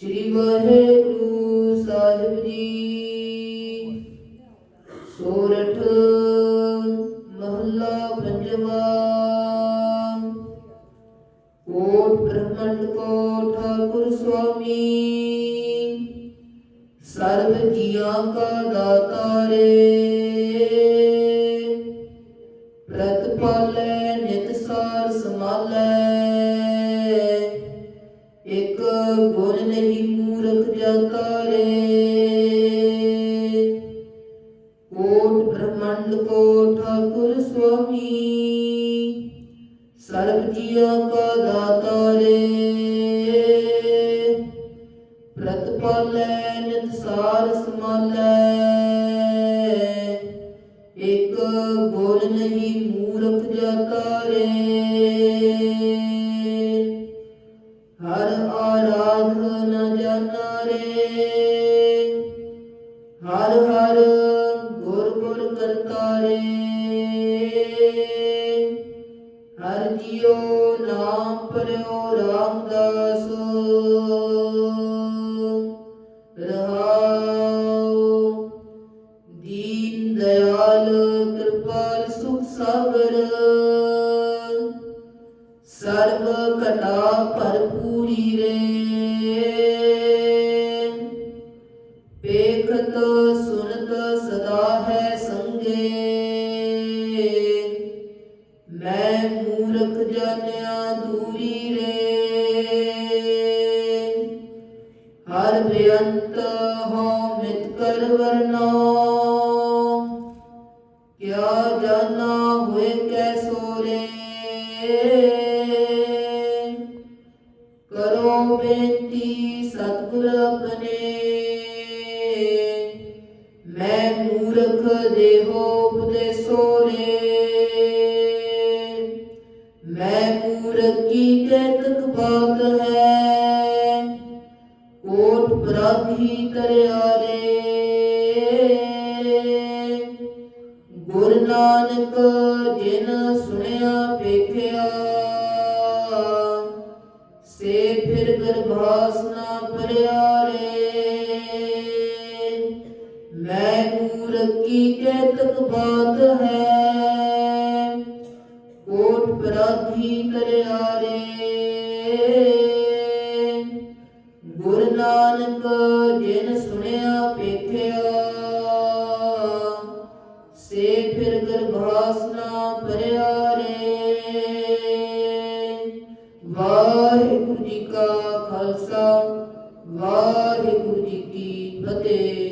ਸ੍ਰੀ ਵਾਹਿਗੁਰੂ ਸਾਹਿਬ ਜੀ। ਸੋਰਠ ਮਹੱਲਾ ਪੰਜਵਾ। ਕੋਟ ਬ੍ਰਹਮੰਡ ਕੋ ਠਾਕੁਰ ਸੁਆਮੀ। ਸਰਬ ਜੀਆਂ ਕਾ ਦਾਤਾਰੇ ਪ੍ਰਤਪਾਲੈ ਇਕ ਨਹੀਂ ਮੂਰਖ ਜਾਤਾ ਰੇ ਕੋਟ ਬ੍ਰਹਮੰਡ ਕੋ ਠਾਕੁਰ ਸੁਆਮੀ, ਸਰਬ ਜੀਆਂ ਕਾ ਦਾਤਾ ਰੇ ਪ੍ਰਤਪਾਲੈ ਨਿਤ ਸਾਰ ਸਮਾਲੈ। ਇਕ ਗੁਣ ਨਹੀਂ ਮੂਰਖ ਜਾਤਾ ਰੇ ਹਰ ਆਰਾਧ ਨ ਜਾਣਾ ਰੇ। ਹਰ ਹਰ ਗੁਰ ਗੁਰ ਕਰਤਾ ਰੇ। ਹਰ ਜੀਓ ਨਾਮ ਪਰਿਓ ਰਾਮਦਾਸ। ਰਹਾਉ ਦੀਨ ਦਇਆਲ ਕਿਰਪਾਲ ਸੁਖ ਸਾਗਰ। ਸਰਬ ਕਟਾ ਭਰਪੂਰੀ ਰੇ। ਮੂਰਖ ਜਾਣਿਆ ਦੂਰੀ ਰੇ। ਹਰ ਬੇਅੰਤ ਹੋ ਮਿਤ ਕਰ ਵਰਨਾ। ਕਿਆ ਜਾਣਾ ਹੋਏ ਕੈ ਸੋਰੇ ਕਰੋ ਬੇਨਤੀ ਸਤਿਗੁਰ ਆਪਣੇ। ਮੈਂ ਮੂਰਖ ਦੇਹੋ ਉਪਦੇਸੋ ਰੇ। ਮੈਂ ਮੂਰਖੀ ਕੈਤਕ ਬਾਤ ਹੈ। ਕੋਟ ਪ੍ਰਾਪੀ ਕਰਿਆ ਰੇ ਗੁਰ ਨਾਨਕ ਜਿਨ ਸੁਣਿਆ, ਵੇਖਿਆ, ਸੇ ਫਿਰ ਗਰਭਾਸ ਨਾ ਭਰਿਆ ਰੇ ਮੈਂ ਮੂਰਖੀ ਕੈਤਕ ਬਾਤ ਹੈ। ਕੋਟ ਪ੍ਰਾਪੀ ਰੇ ਗੁਰ ਨਾਨਕ ਜਿਨ ਸੁਣਿਆ, ਵੇਖਿਆ, ਸੇ ਫਿਰ ਗਰਭਾਸ ਨਾ ਭਰਿਆ ਰੇ ਵਾਹਿਗੁਰੂ ਜੀ ਕਾ ਖਾਲਸਾ, ਵਾਹਿਗੁਰੂ ਜੀ ਕੀ ਫਤਿਹ।